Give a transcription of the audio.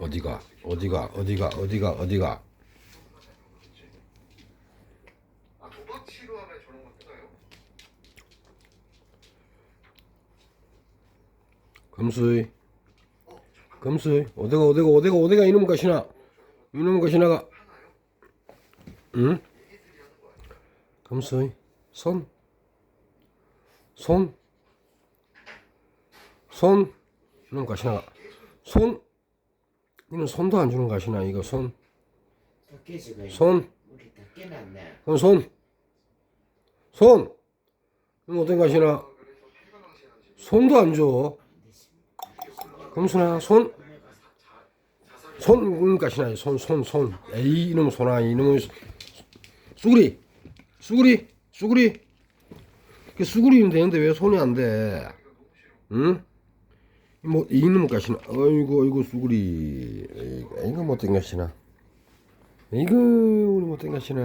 어디가 어디가 어디가 어디가 어디가? 아? 금수이. 금수이. 어디가 어디가 어디가 어디가 이놈 것이나? 이놈 것이나가? 응? 금수이. 손. 손, 손, 이놈 것이나 손, 이는 손도 안 주는 것이나 이거 손, 손. 그럼 손, 손, 이거 어떤 것이나 손도 안 줘. 금수나 손, 손 것이나 손, 손, 손. 에이 이놈 손아 이놈의 수- 수구리, 수구리, 수구리. 그 수구리면 되는데 왜 손이 안 돼? 응? 뭐 이놈 것이나 어이구 어이구 수구리. 이거 못된 것이나. 이거 우리 못된 것이나.